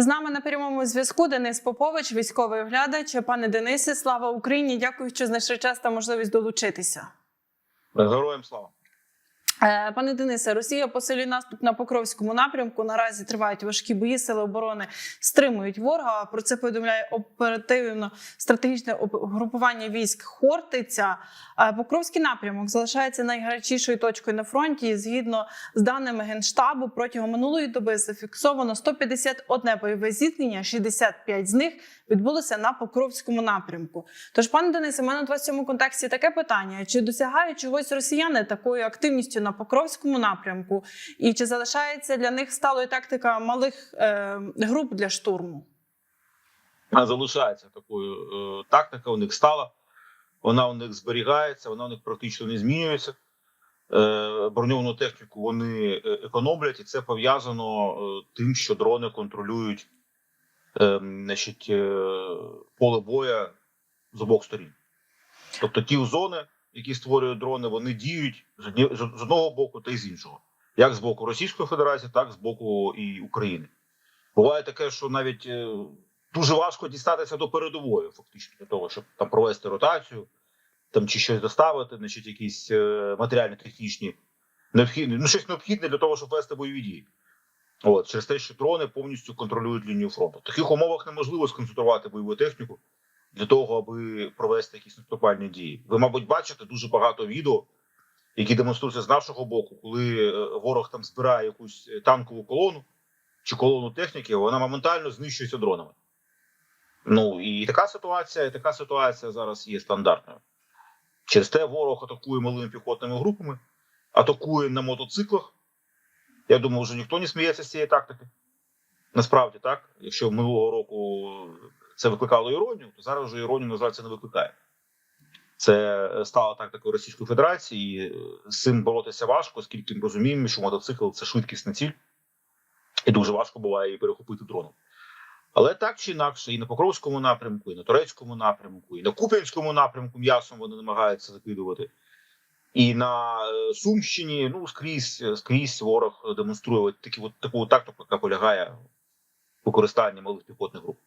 З нами на прямому зв'язку Денис Попович, військовий оглядач. Пане Денисе, слава Україні! Дякую, що знайшли час та можливість долучитися. Героям слава. Е, Пане Денисе, Росія посилює наступ на Покровському напрямку. Наразі тривають важкі бої. Сили оборони стримують ворога. Про це повідомляє оперативно стратегічне групування військ Хортиця. Е, Покровський напрямок залишається найгарячішою точкою на фронті. Згідно з даними генштабу, протягом минулої доби зафіксовано 151 бойове зіткнення, 65 з них відбулося на Покровському напрямку. Тож, пане Денисе, у мене у вас в цьому контексті таке питання: чи досягають чогось росіяни такою активністю на Покровському напрямку, і чи залишається для них сталою тактика малих е, груп для штурму? Вона залишається такою е, тактика. У них стала, вона у них зберігається, вона у них практично не змінюється. Е, броньовану техніку вони е, економлять, і це пов'язано е, тим, що дрони контролюють е, значить, е, поле боя з обох сторін. Тобто ті зони, які створюють дрони, вони діють з одного боку та й з іншого, як з боку Російської Федерації, так і з боку і України. Буває таке, що навіть е, дуже важко дістатися до передової, фактично, для того, щоб там провести ротацію, там чи щось доставити, значить, якісь е, матеріально-технічні необхідні, ну щось необхідне для того, щоб вести бойові дії. От через те, що дрони повністю контролюють лінію фронту. В таких умовах неможливо сконцентрувати бойову техніку для того, аби провести якісь наступальні дії. Ви, мабуть, бачите дуже багато відео, які демонструються з нашого боку, коли е, ворог там збирає якусь е, танкову колону чи колону техніки, вона моментально знищується дронами. Ну і така ситуація, і така ситуація зараз є стандартною. Через те ворог атакує малими піхотними групами, атакує на мотоциклах. Я думаю, вже ніхто не сміється з цієї тактики. Насправді так, якщо минулого року це викликало іронію, то зараз вже іронію, на жаль, це не викликає. Це стала тактикою Російської Федерації. і З цим боротися важко, оскільки ми розуміємо, що мотоцикл це швидкісна ціль, і дуже важко буває її перехопити дроном. Але так чи інакше, і на Покровському напрямку, і на Турецькому напрямку, і на Куп'янському напрямку м'ясом вони намагаються закидувати. І на е, Сумщині, ну скрізь, скрізь ворог демонструє такі, от, таку тактику, яка полягає в використанні малих піхотних груп.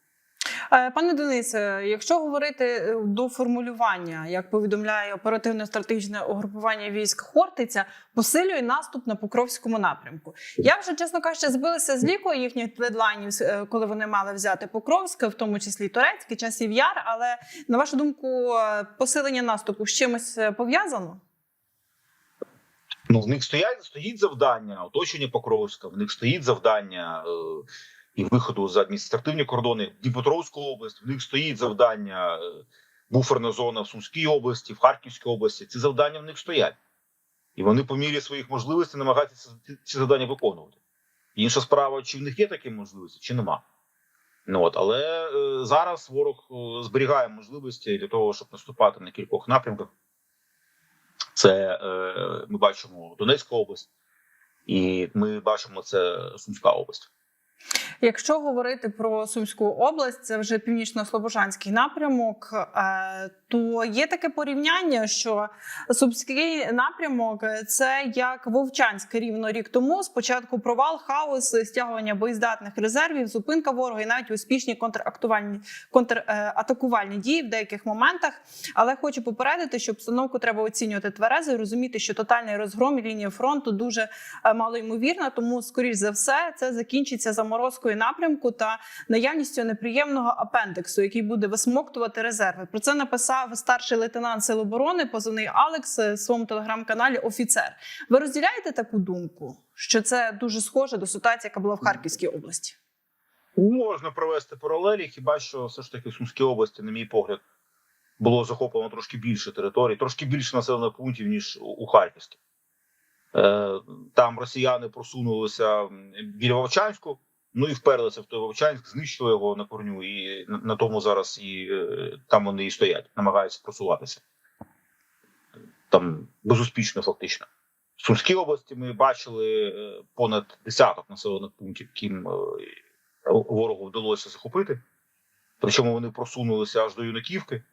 Е, Пане Денисе, якщо говорити е, до формулювання, як повідомляє оперативно стратегічне угрупування військ Хортиця, посилює наступ на Покровському напрямку. Я вже чесно кажучи, збилася з ліку їхніх дедлайнів, е, коли вони мали взяти Покровське, в тому числі Турецький, часів яр. Але на вашу думку, посилення наступу з чимось пов'язано? Ну, в них стоять стоїть завдання оточення Покровська, в них стоїть завдання е, і виходу за адміністративні кордони Дніпропетровську область. В них стоїть завдання е, буферна зона в Сумській області, в Харківській області. Ці завдання в них стоять, і вони по мірі своїх можливостей намагаються ці завдання виконувати. Інша справа, чи в них є такі можливості, чи нема. Ну от, але е, зараз ворог е, зберігає можливості для того, щоб наступати на кількох напрямках. Це е, ми бачимо Донецька область, і ми бачимо це Сумська область. Якщо говорити про Сумську область, це вже північно-слобожанський напрямок. е, То є таке порівняння, що Сумський напрямок це як Вовчанськ рівно рік тому. Спочатку провал, хаос, стягування боєздатних резервів, зупинка ворога і навіть успішні контрактувальні контратакувальні дії в деяких моментах. Але хочу попередити, що обстановку треба оцінювати тверезо і розуміти, що тотальний розгром і лінія фронту дуже е, малоймовірна. Тому, скоріш за все, це закінчиться заморозкою напрямку та наявністю неприємного апендексу, який буде висмоктувати резерви. Про це написав старший лейтенант Сил оборони, позивний Алекс е, в своєму телеграм-каналі Офіцер. Ви розділяєте таку думку, що це дуже схоже до ситуації, яка була в Харківській області? Можна провести паралелі, хіба що все ж таки в Сумській області, на мій погляд, було захоплено трошки більше територій, трошки більше населених пунктів, ніж у- у Харківській. Е, Там росіяни просунулися біля Вовчанську, ну і вперлися в той Вовчанськ, знищили його на корню, і на, тому зараз і е, там вони і стоять, намагаються просуватися. Там безуспішно, фактично. В Сумській області ми бачили е, понад десяток населених пунктів, яким е, ворогу вдалося захопити. Причому вони просунулися аж до Юнаківки.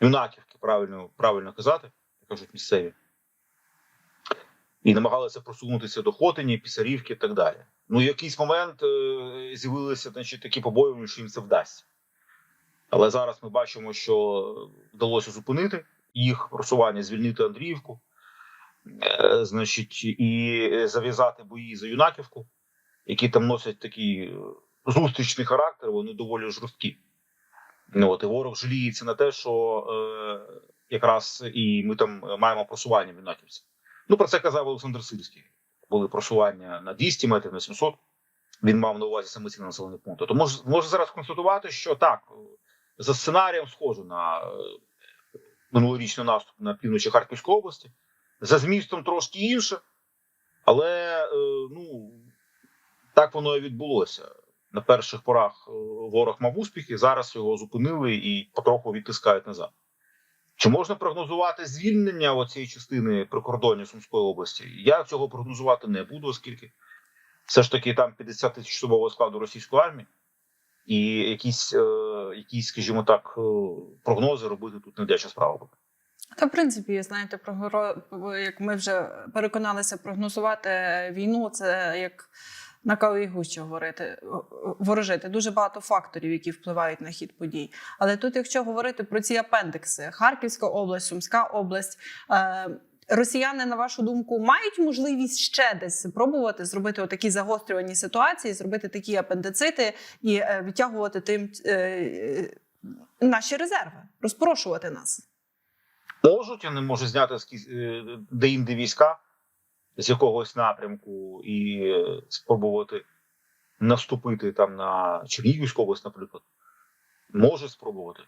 Юнаківки, правильно, правильно казати, як кажуть місцеві. І намагалися просунутися до Хотині, Пісарівки і так далі. Ну, в якийсь момент е, з'явилися значить, такі побоювання, що їм це вдасться. Але зараз ми бачимо, що вдалося зупинити їх просування, звільнити Андріївку, е, значить, і зав'язати бої за Юнаківку, які там носять такий е, зустрічний характер, вони доволі жорсткі. Ну, от, і ворог жаліється на те, що е, якраз і ми там маємо просування в Юнаківці. Ну, про це казав Олександр Сирський. Були просування на 200 метрів, на 700. Він мав на увазі саме ці населені пункти. То може, може зараз констатувати, що так, за сценарієм схоже на е, минулорічний наступ на півночі Харківської області, за змістом трошки інше, але е, ну, так воно і відбулося. На перших порах е, ворог мав успіхи, зараз його зупинили і потроху відтискають назад. Чи можна прогнозувати звільнення оцієї частини прикордоння Сумської області? Я цього прогнозувати не буду, оскільки все ж таки там 50 тисяч особового складу російської армії, і якісь, е, якісь скажімо так, е, прогнози робити тут не дяча справа буде. Та, в принципі, знаєте, про як ми вже переконалися, прогнозувати війну це як на гущі говорити, ворожити. Дуже багато факторів, які впливають на хід подій. Але тут, якщо говорити про ці апендекси, Харківська область, Сумська область. Е- Росіяни, на вашу думку, мають можливість ще десь спробувати зробити такі загострювані ситуації, зробити такі апендицити і е, відтягувати тим е, наші резерви, розпорошувати нас. Можуть, вони можуть зняти де-інде війська з якогось напрямку і спробувати наступити там на Чернігівську область, наприклад. Можуть спробувати.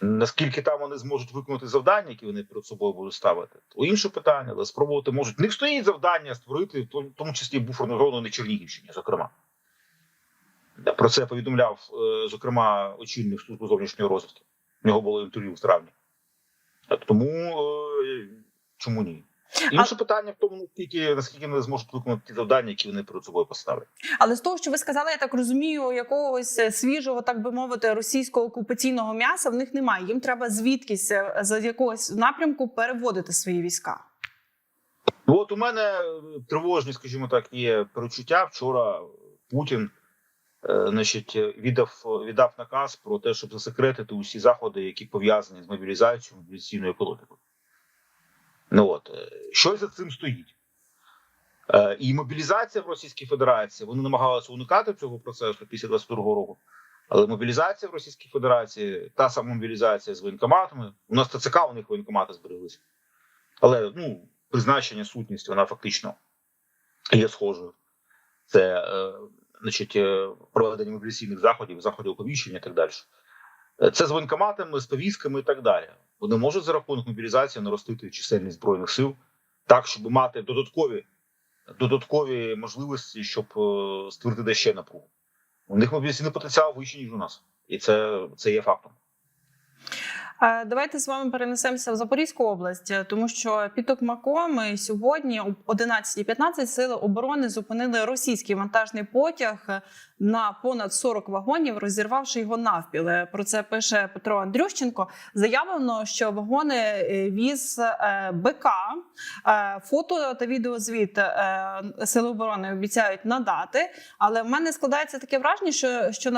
Наскільки там вони зможуть виконати завдання, які вони перед собою будуть ставити, то інше питання, але спробувати можуть. В них стоїть завдання створити, в тому числі буферну зону на Чернігівщині, зокрема. Про це повідомляв, е, зокрема, очільник служби зовнішньої розвідки. В нього було інтерв'ю в травні. Тому е, чому ні? Інше а... питання в тому, наскільки наскільки вони зможуть виконати ті завдання, які вони перед собою поставили. Але з того, що ви сказали, я так розумію, якогось е, свіжого, так би мовити, російського окупаційного м'яса в них немає. Їм треба звідкись е, за якогось напрямку переводити свої війська. Ну, от у мене тривожні, скажімо так, є перечуття. Вчора Путін значить, віддав віддав наказ про те, щоб засекретити усі заходи, які пов'язані з мобілізацією мобілізаційною екологікою. Ну от що за цим стоїть? Е, І мобілізація в Російській Федерації вони намагалися уникати цього процесу після 22 року. Але мобілізація в Російській Федерації, та сама мобілізація з воєнкоматами. У нас ТЦК у них воєнкомати збереглися. Але ну, призначення сутність, вона фактично є схожою. Це е, значить, проведення мобілізаційних заходів, заходів оповіщення і так далі. Це з воєнкоматами, з повістками і так далі. Вони можуть за рахунок мобілізації наростити чисельність збройних сил так, щоб мати додаткові додаткові можливості, щоб е, створити де ще напругу. У них мобілізаційний потенціал вищий, ніж у нас, і це, це є фактом. Давайте з вами перенесемося в Запорізьку область, тому що під Токмаком сьогодні о 11.15 сили оборони зупинили російський вантажний потяг на понад 40 вагонів, розірвавши його навпіл. Про це пише Петро Андрющенко. Заявлено, що вагони е, віз е, БК е, фото та відеозвіт сили оборони обіцяють надати. Але в мене складається таке враження, що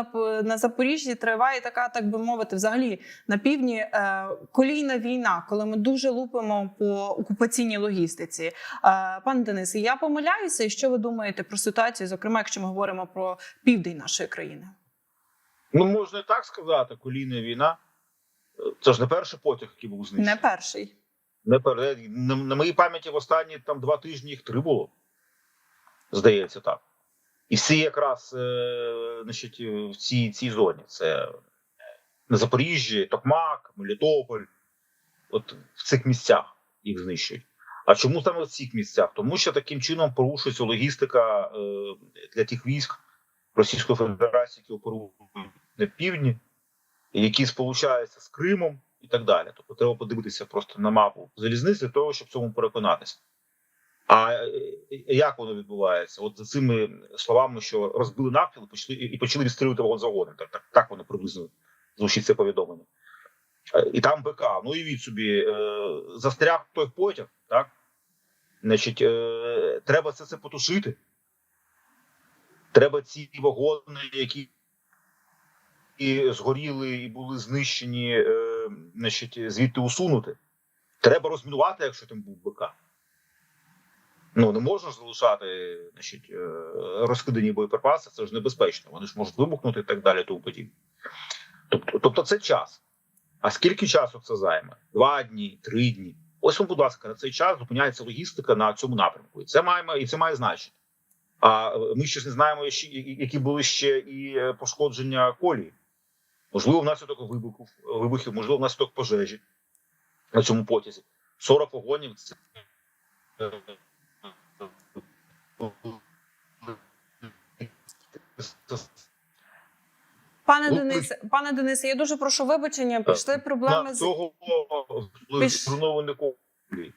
на Запоріжжі триває така, так би мовити, взагалі на півдні колійна війна, коли ми дуже лупимо по окупаційній логістиці. Пане Денисе, я помиляюся, і що ви думаєте про ситуацію? Зокрема, якщо ми говоримо про південь нашої країни? Ну можна і так сказати, колійна війна. Це ж не перший потяг, який був знищений. Не перший. Не пер... на, на моїй пам'яті в останні там два тижні їх три було. Здається, так. І всі якраз е, значить, в цій цій зоні. Це на Запоріжжі, Токмак, Мелітополь. От в цих місцях їх знищують. А чому саме в цих місцях? Тому що таким чином порушується логістика е, для тих військ Російської Федерації, які оперують на півдні, які сполучаються з Кримом і так далі. Тобто треба подивитися просто на мапу залізниці для того, щоб цьому переконатися. А е, як воно відбувається? От за цими словами, що розбили навпіл почали і почали відстрілювати вагон за вагоном. Так, так, так воно приблизно звучить це повідомлення. І там БК. Ну і від собі е, застряг той потяг, так? Значить, е, треба це, це потушити. Треба ці вагони, які і згоріли і були знищені, е, значить, звідти усунути. Треба розмінувати, якщо там був БК. Ну, не можна ж залишати значить, розкидані боєприпаси, це ж небезпечно. Вони ж можуть вибухнути і так далі, тому подібне. Тобто, тобто це час. А скільки часу це займе? Два дні, три дні. Ось вам, будь ласка, на цей час зупиняється логістика на цьому напрямку. І це має, і це має значення. А е, ми ще ж не знаємо, які були ще і е, пошкодження колії. Можливо, внаслідок вибухів, вибухів, можливо, внаслідок пожежі на цьому потязі. 40 вагонів це. Е, Пане Ну, Денисе, пане Денисе, я дуже прошу вибачення. Пішли проблеми з цього Піш- зруйновані колії.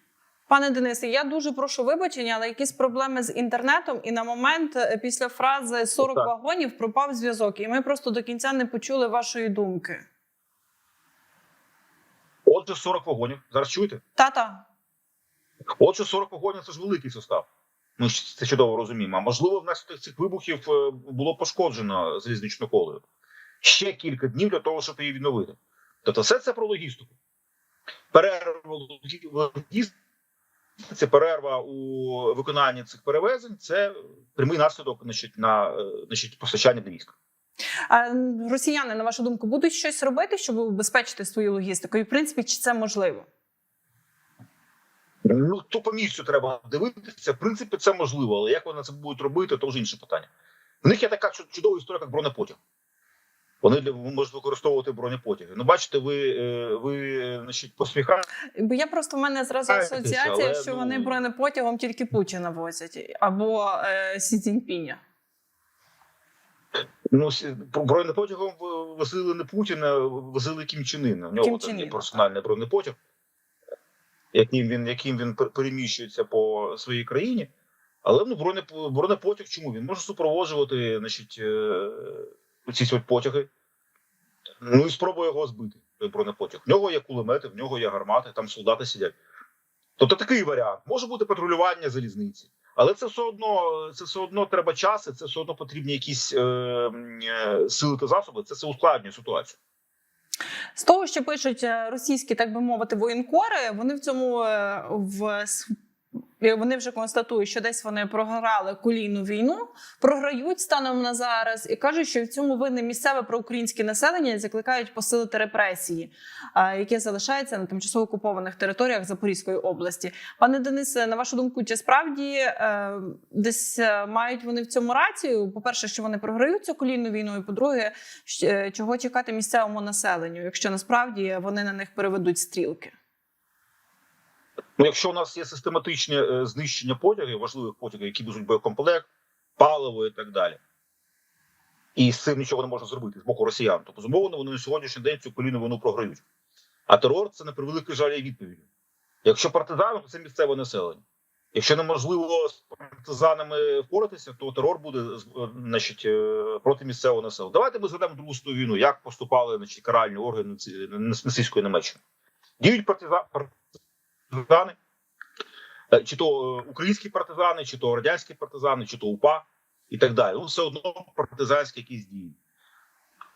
пане Денисе. Я дуже прошу вибачення, але якісь проблеми з інтернетом. І на момент е, після фрази 40 Так. вагонів пропав зв'язок, і ми просто до кінця не почули вашої думки. Отже, 40 вагонів. Зараз чуєте? Та-та. Отже, 40 вагонів це ж великий состав. Ми це чудово розуміємо. А можливо, внаслідок цих вибухів е, було пошкоджено залізничну колею. Ще кілька днів для того, щоб її відновити. Тобто, все це про логістику. Перерва в логістиці, перерва у виконанні цих перевезень це прямий наслідок значить, на е, значить, постачання для військ. А росіяни, на вашу думку, будуть щось робити, щоб убезпечити свою логістику? І в принципі, чи це можливо? Ну то по місцю треба дивитися. В принципі, це можливо, але як вони це будуть робити, то вже інше питання. В них є така чудова історія, як бронепотяг. Вони для- можуть використовувати бронепотяги. Ну, бачите, ви, е, ви значить, посміхаєте. Бо я просто в мене зразу асоціація, але, що ну- вони бронепотягом тільки Путіна возять або е, Сі Цзіньпіня. Ну, бронепотягом возили не Путіна, возили Кім Чен Іна. У нього Кім там є персональний бронепотяг, яким він, яким він переміщується по своїй країні. Але ну, бронепотяг чому? Він може супроводжувати значить, е, ці от потяги. Ну і спробує його збити, той бронепотяг. В нього є кулемети, в нього є гармати, там солдати сидять. Тобто такий варіант. Може бути патрулювання залізниці. Але це все одно, це все одно треба час, і це все одно потрібні якісь е, е, сили та засоби. Це все ускладнює ситуацію. З того, що пишуть е, російські, так би мовити, воєнкори, вони в цьому е, в вони вже констатують, що десь вони програли колійну війну, програють станом на зараз і кажуть, що в цьому винне місцеве проукраїнське населення і закликають посилити репресії, е, які залишаються на тимчасово окупованих територіях Запорізької області. Пане Денисе, на вашу думку, чи справді е, десь е, мають вони в цьому рацію? По перше, що вони програють цю колійну війну, і по-друге, е, чого чекати місцевому населенню, якщо насправді вони на них переведуть стрілки? Ну, якщо у нас є систематичне е, знищення потягів, важливих потягів, які везуть боєкомплект, паливо і так далі. І з цим нічого не можна зробити з боку росіян. То безумовно, вони на сьогоднішній день цю коліну війну програють. А терор це на превеликий жаль є відповіддю. Якщо партизани, то це місцеве населення. Якщо неможливо з партизанами впоратися, то терор буде е, значить, е, проти місцевого населення. Давайте ми згадаємо Другу війну, як поступали значить, каральні органи нацистської Німеччини. Діють партиза- партизани, Е, чи то е, українські партизани, чи то радянські партизани, чи то УПА і так далі. Ну, все одно партизанські якісь дії.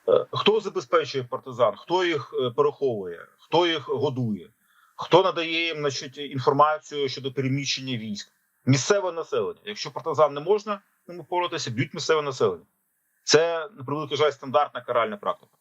Е, Хто забезпечує партизан, хто їх переховує, хто їх годує, хто надає їм значить, інформацію щодо переміщення військ? Місцеве населення. Якщо партизан не можна з ними впоратися, б'ють місцеве населення. Це на превеликий жаль стандартна каральна практика.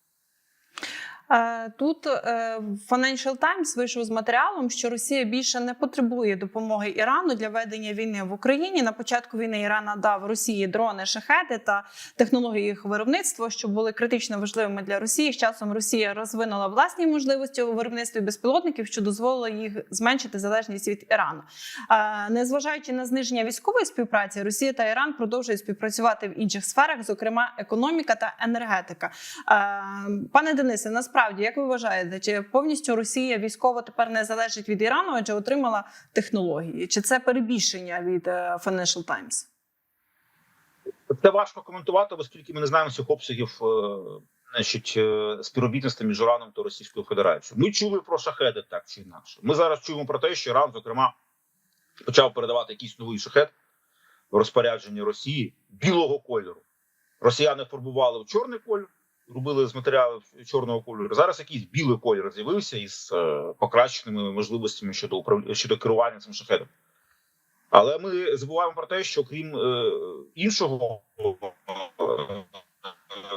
Е, Тут е, Financial Times вийшов з матеріалом, що Росія більше не потребує допомоги Ірану для ведення війни в Україні. На початку війни Іран надав Росії дрони, шахети та технології їх виробництва, що були критично важливими для Росії. З часом Росія розвинула власні можливості у виробництві безпілотників, що дозволило їх зменшити залежність від Ірану. Е, Незважаючи на зниження військової співпраці, Росія та Іран продовжують співпрацювати в інших сферах, зокрема економіка та енергетика. Пане Денисе, насправді, як ви вважаєте, чи повністю Росія військово тепер не залежить від Ірану, адже отримала технології? Чи це перебільшення від е, Financial Times? Це важко коментувати, оскільки ми не знаємо всіх обсягів е, значить, е, співробітництва між Іраном та Російською Федерацією. Ми чули про шахеди так чи інакше. Ми зараз чуємо про те, що Іран, зокрема, почав передавати якийсь новий шахет в розпорядження Росії білого кольору. Росіяни фарбували в чорний кольор, робили з матеріалів чорного кольору. Зараз якийсь білий кольор з'явився із е, покращеними можливостями щодо управління щодо керування цим шахетом. Але ми забуваємо про те, що крім е, іншого, е,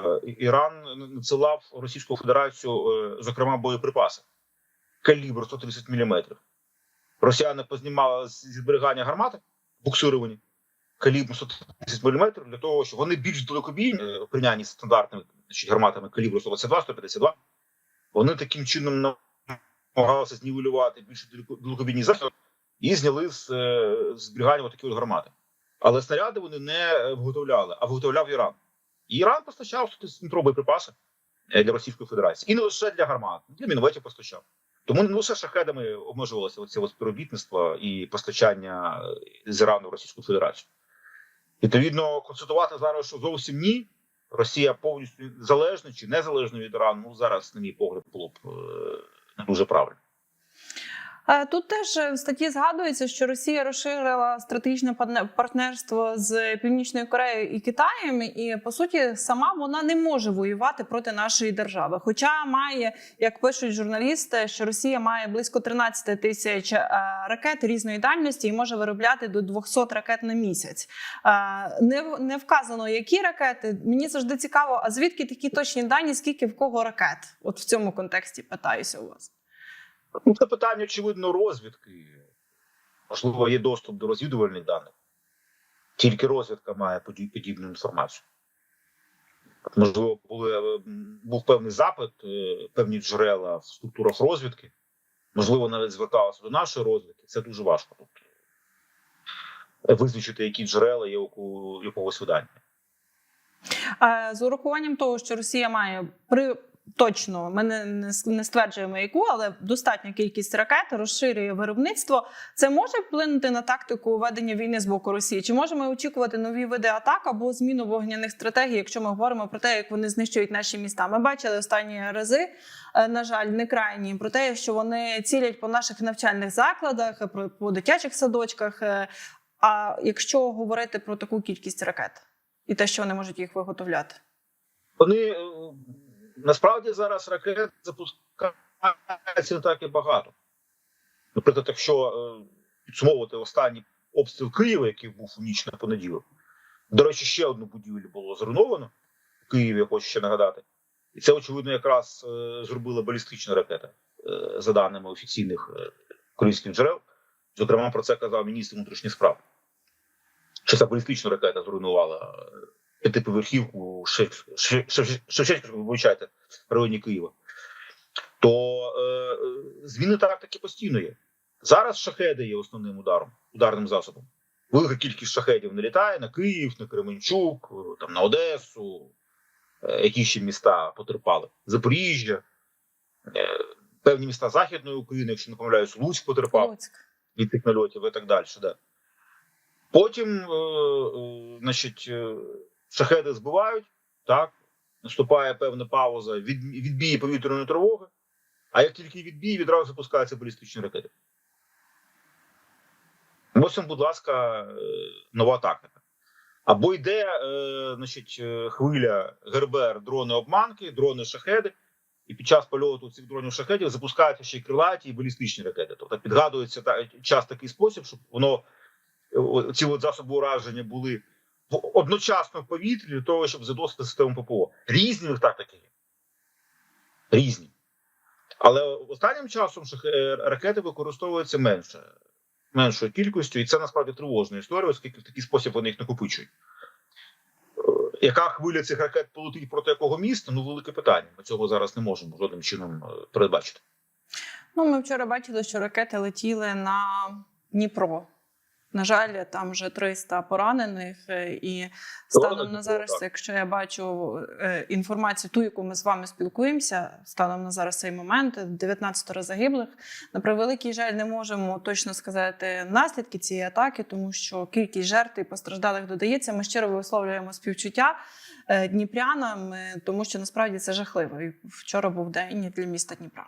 е, Іран надсилав Російську Федерацію, е, зокрема, боєприпаси калібр 130 мм. Росіяни познімали зі зберігання гармати буксировані калібр 130 мм для того, щоб вони більш далекобійні е, в стандартними значить, гарматами калібру 122 152 Вони таким чином намагалися знівелювати більш далеко- далекобійні захід і зняли з е, зберігання такі от гармати. Але снаряди вони не виготовляли, а виготовляв Іран. І Іран постачав 130 боєприпаси е, для Російської Федерації. І не лише для гармат, для мінометів постачав. Тому не лише шахедами обмежувалося оце співробітництво і постачання е, з Ірану в Російську Федерацію. Відповідно, констатувати зараз, що зовсім ні. Росія повністю залежна чи незалежна від Ірану, ну зараз, на мій погляд, було б е, не дуже правильно. Е, Тут теж в статті згадується, що Росія розширила стратегічне партне- партнерство з Північною Кореєю і Китаєм, і по суті сама вона не може воювати проти нашої держави. Хоча має, як пишуть журналісти, що Росія має близько 13 тисяч е, ракет різної дальності і може виробляти до 200 ракет на місяць. Е, Не, не вказано, які ракети. Мені завжди цікаво, а звідки такі точні дані, скільки в кого ракет? От в цьому контексті питаюся у вас. Ну, це питання, очевидно, розвідки. Можливо, є доступ до розвідувальних даних. Тільки розвідка має подібну інформацію. Можливо, були, е, був певний запит, е, певні джерела в структурах розвідки. Можливо, навіть зверталися до нашої розвідки. Це дуже важко тут е, визначити, які джерела є у якогось видання. З урахуванням того, що Росія має при точно, ми не, не стверджуємо яку, але достатню кількість ракет розширює виробництво. Це може вплинути на тактику ведення війни з боку Росії? Чи можемо очікувати нові види атак або зміну вогняних стратегій, якщо ми говоримо про те, як вони знищують наші міста? Ми бачили останні рази, е, на жаль, не крайні про те, що вони цілять по наших навчальних закладах, по дитячих садочках. е, А якщо говорити про таку кількість ракет і те, що вони можуть їх виготовляти. Вони е, насправді зараз ракет запускаються не так і багато. Наприклад, якщо е, підсумовувати останній обстріл Києва, який був у ніч на понеділок, до речі, ще одну будівлю було зруйновано в Києві, я хочу ще нагадати. І це, очевидно, якраз е, зробила балістична ракета, е, за даними офіційних українських джерел. Зокрема, про це казав міністр внутрішніх справ. Що ця балістична ракета зруйнувала п'ятиповерхівку Шев- Шев- Шев- вибачайте, в районі Києва. То е, зміни тактики постійно є. Зараз шахеди є основним ударом, ударним засобом. Велика кількість шахедів налітає на Київ, на Кременчук, е, там, на Одесу, е, які ще міста потерпали. Запоріжжя, е, певні міста Західної України, якщо не помиляюсь, Луцьк потерпав Луцьк. від тих нальотів і так далі. Да. Потім, е, е, значить, е, шахеди збивають, так, наступає певна пауза, від, відбій повітряної тривоги, а як тільки відбій, відразу запускаються балістичні ракети. Ось, будь ласка, е, нова тактика. Або йде е, значить, е, хвиля ГРБР, дрони обманки, дрони шахеди, і під час польоту цих дронів шахедів запускаються ще й крилаті і балістичні ракети. Тобто підгадується та, час такий спосіб, щоб воно ці от засоби ураження були одночасно в повітрі для того, щоб задосити систему ППО. Різні в тактики є. Різні. Але останнім часом е, ракети використовуються менше, меншою кількістю, і це насправді тривожна історія, оскільки в такий спосіб вони їх накопичують. Е, Яка хвиля цих ракет полетить проти якого міста? Ну, велике питання. Ми цього зараз не можемо жодним чином е, передбачити. Ну, ми вчора бачили, що ракети летіли на Дніпро. На жаль, там вже 300 поранених, е, і станом на зараз, якщо я бачу е, інформацію, ту, яку ми з вами спілкуємося, станом на зараз цей момент 19 загиблих. На превеликий жаль, не можемо точно сказати наслідки цієї атаки, тому що кількість жертв і постраждалих додається. Ми щиро висловлюємо співчуття е, дніпрянам, тому що насправді це жахливо. І вчора був день для міста Дніпра.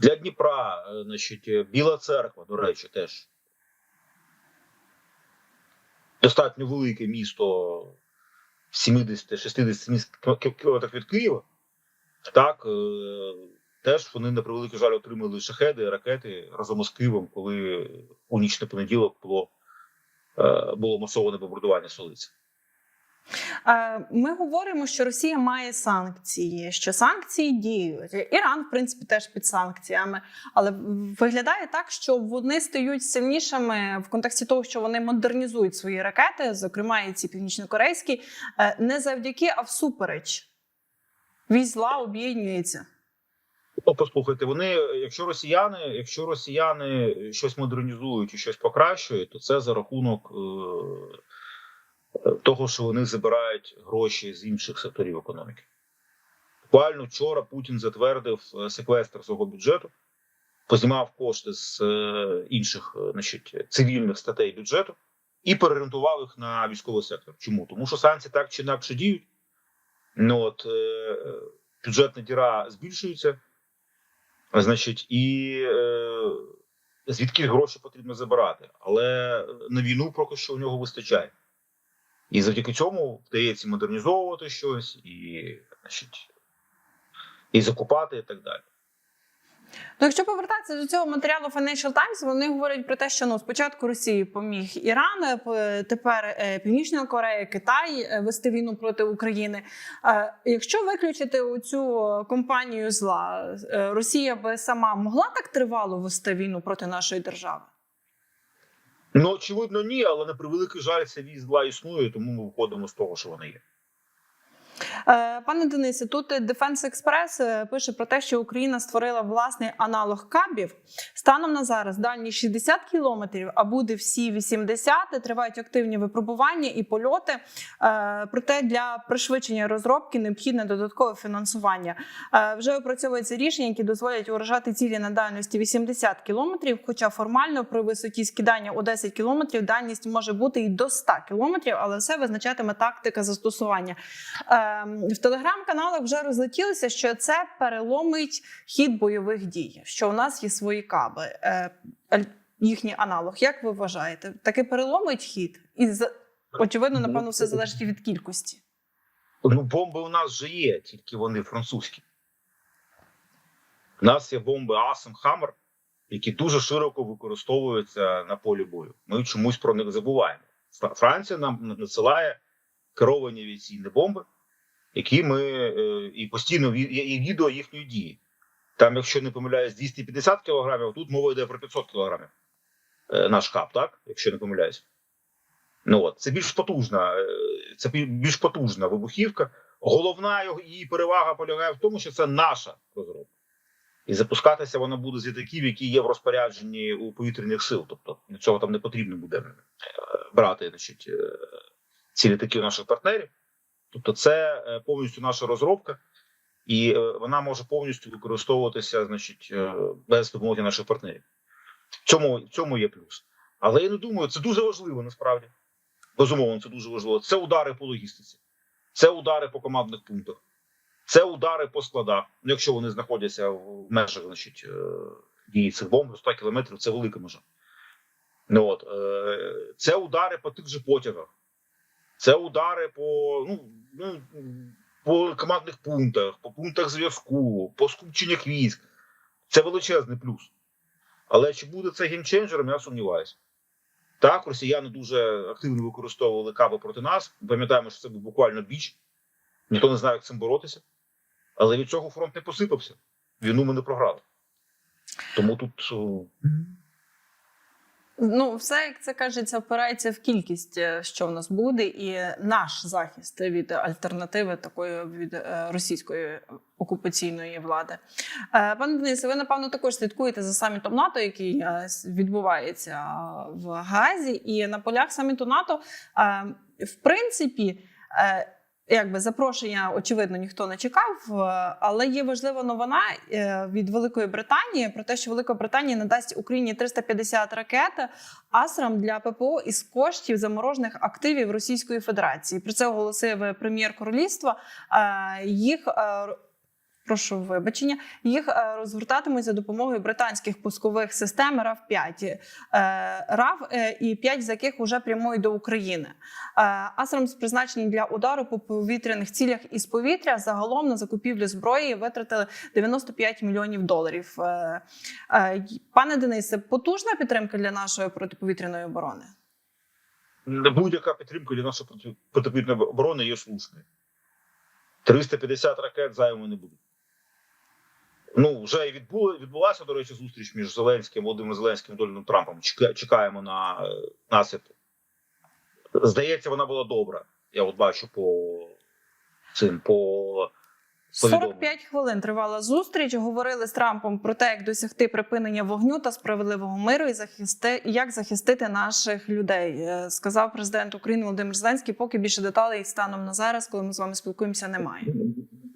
Для Дніпра, значить, Біла церква, до речі, теж достатньо велике місто в 70-60 кілометрах від Києва. Так, е, теж вони на превеликий жаль отримали шахеди, ракети разом із Києвом, коли у нічний понеділок було, е, було масоване бомбардування столиці. Е, Ми говоримо, що Росія має санкції, що санкції діють. Іран, в принципі, теж під санкціями, але виглядає так, що вони стають сильнішими в контексті того, що вони модернізують свої ракети, зокрема і ці північнокорейські, е, не завдяки, а всупереч. Вісь зла об'єднується. Ну, послухайте, вони, якщо росіяни, якщо росіяни щось модернізують і щось покращують, то це за рахунок е, того, що вони забирають гроші з інших секторів економіки. Буквально вчора Путін затвердив е, секвестр свого бюджету, познімав кошти з е, інших е, значить, цивільних статей бюджету і переорієнтував їх на військовий сектор. Чому? Тому що санкції так чи інакше діють. Ну, от, бюджетна діра збільшується. Значить, і е, звідки гроші потрібно забирати. Але на війну поки що у нього вистачає. І завдяки цьому вдається модернізовувати щось, і, значить, і закупати, і так далі. Ну, якщо повертатися до цього матеріалу Financial Times, вони говорять про те, що ну спочатку Росії поміг Іран, е, тепер е, Північна Корея, Китай е, вести війну проти України. Якщо виключити цю компанію зла, Росія би сама могла так тривало вести війну проти нашої держави? Ну, очевидно, ні, але на превеликий жаль, ця зла існує, тому ми виходимо з того, що вона є. Е, Пане Денисе, тут Defense Express е, пише про те, що Україна створила власний аналог кабів. Станом на зараз дальність 60 кілометрів, а буде всі 80. Тривають активні випробування і польоти. Е, Проте для пришвидшення розробки необхідне додаткове фінансування. Е, Вже опрацьовуються рішення, які дозволять уражати цілі на дальності 80 кілометрів. Хоча формально при висоті скидання у 10 кілометрів дальність може бути і до 100 кілометрів, але все визначатиме тактика застосування. Ем, В телеграм-каналах вже розлетілося, що це переломить хід бойових дій, що у нас є свої каби, е, їхній аналог. Як ви вважаєте? Таки переломить хід? І очевидно, напевно, все залежить від кількості. Ну, бомби у нас вже є, тільки вони французькі. У нас є бомби Асом Хаммер, які дуже широко використовуються на полі бою. Ми чомусь про них забуваємо. Франція нам надсилає керовані авіаційні бомби, які ми е, і постійно і відео їхньої дії. Там, якщо не помиляюсь, 250 кілограмів, тут мова йде про 500 кілограмів. Е, Наш кап, так? Якщо не помиляюсь. Ну от це більш потужна, е, це бі- більш потужна вибухівка. Головна її перевага полягає в тому, що це наша розробка. І запускатися вона буде з літаків, які є в розпорядженні у повітряних сил. Тобто цього там не потрібно буде брати значить, ці літаки у наших партнерів. Тобто, це е, повністю наша розробка, і е, вона може повністю використовуватися значить, е, без допомоги наших партнерів. В цьому, в цьому є плюс. Але я не думаю, це дуже важливо насправді. Безумовно, це дуже важливо. Це удари по логістиці, це удари по командних пунктах, це удари по складах. Ну, якщо вони знаходяться в межах значить, дії цих бомб 100 кілометрів, це велика межа. Ну, от, це удари по тих же потягах, це удари по, ну, ну, по командних пунктах, по пунктах зв'язку, по скупченнях військ. Це величезний плюс. Але чи буде це геймченджером, я сумніваюся. Так, росіяни дуже активно використовували каби проти нас. Пам'ятаємо, що це був буквально біч. Ніхто не знає, як цим боротися. Але від цього фронт не посипався. Війну ми не програли. Тому тут Ну, все, як це кажеться, впирається в кількість, е, що в нас буде, і наш захист від альтернативи такої від е, російської окупаційної влади. Е, Пане Денисе, ви напевно також слідкуєте за самітом НАТО, який відбувається в Газі, і на полях саміту НАТО, в принципі. Якби запрошення, очевидно, ніхто не чекав, е, але є важлива новина е, від Великої Британії про те, що Велика Британія надасть Україні 350 ракет Асрам для ППО із коштів заморожених активів Російської Федерації. Про це оголосив прем'єр королівства. Е, Їх Прошу вибачення, їх е, розгортатимуть за допомогою британських пускових систем РАВ 5 е, РАВ е, і 5 з яких вже прямують до України. Асрамс призначені для удару по повітряних цілях із повітря. Загалом на закупівлю зброї витратили 95 мільйонів доларів. Пане Денисе, потужна підтримка для нашої протиповітряної оборони. Будь-яка підтримка для нашої проти- протиповітряної оборони є слушною. 350 ракет займо не буде. Ну, вже і відбула, відбулася, до речі, зустріч між Зеленським, Володимиром Зеленським і Дональдом Трампом. Чека- Чекаємо на е, наслідки. Здається, вона була добра. Я от бачу по цим по 45 хвилин тривала зустріч. Говорили з Трампом про те, як досягти припинення вогню та справедливого миру і захисти, як захистити наших людей. Е, Сказав президент України Володимир Зеленський. Поки більше деталей станом на зараз, коли ми з вами спілкуємося, немає.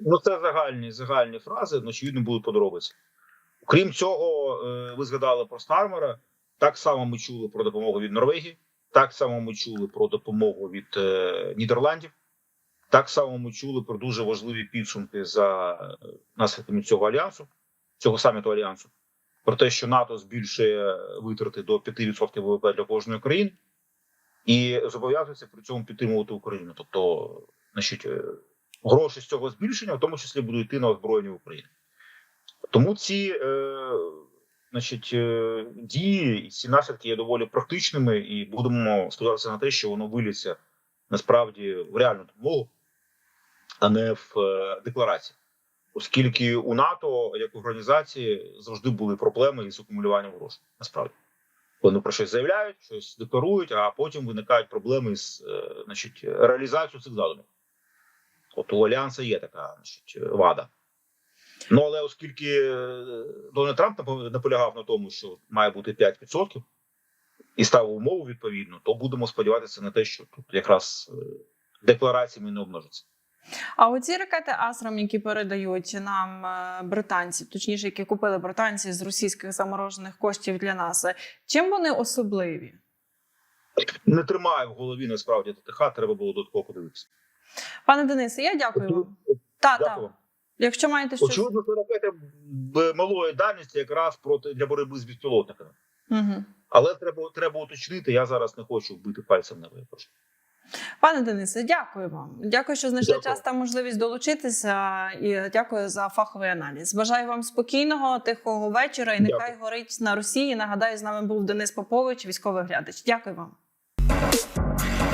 Ну, це загальні, загальні фрази, ну, очевидно, будуть подробиці. Крім цього, е, ви згадали про Стармера. Так само ми чули про допомогу від Норвегії, так само ми чули про допомогу від е, Нідерландів. Так само ми чули про дуже важливі підсумки за е, наслідками цього альянсу, цього саміту альянсу, про те, що НАТО збільшує витрати до 5% ВВП для кожної країни і зобов'язується при цьому підтримувати Україну. Тобто, значить, е, гроші з цього збільшення, в тому числі будуть йти на озброєння України. Тому ці е, значить, е, дії і ці наслідки є доволі практичними, і будемо сподіватися на те, що воно виліться насправді в реальну допомогу, а не в е, декларації. Оскільки у НАТО, як організації, завжди були проблеми із акумулюванням грошей. Насправді, вони про щось заявляють, щось декларують, а потім виникають проблеми з е, значить, реалізацією цих задумів. От у Альянса є така значить, вада. Ну але оскільки е, Дональд Трамп наполягав на тому, що має бути 5% і ставив умову відповідно, то будемо сподіватися на те, що тут якраз деклараціями не обмежиться. А оці ракети Асрам, які передають нам е, британці, точніше, які купили британці з російських заморожених коштів для нас, чим вони особливі? Не тримає в голові насправді ТТХ, треба було додатково подивитися. Пане Денисе, я дякую вам. Та, Дякую. та. Якщо маєте щось. Очевидно, це ракети малої дальності якраз проти для боротьби з безпілотниками. Угу. Але треба треба уточнити. Я зараз не хочу вбити пальцем на випадку. Пане Денисе, дякую вам. Дякую, що знайшли Дякую. час та можливість долучитися. І дякую за фаховий аналіз. Бажаю вам спокійного, тихого вечора і нехай Дякую. горить на Росії. Нагадаю, з нами був Денис Попович, військовий глядач. Дякую вам.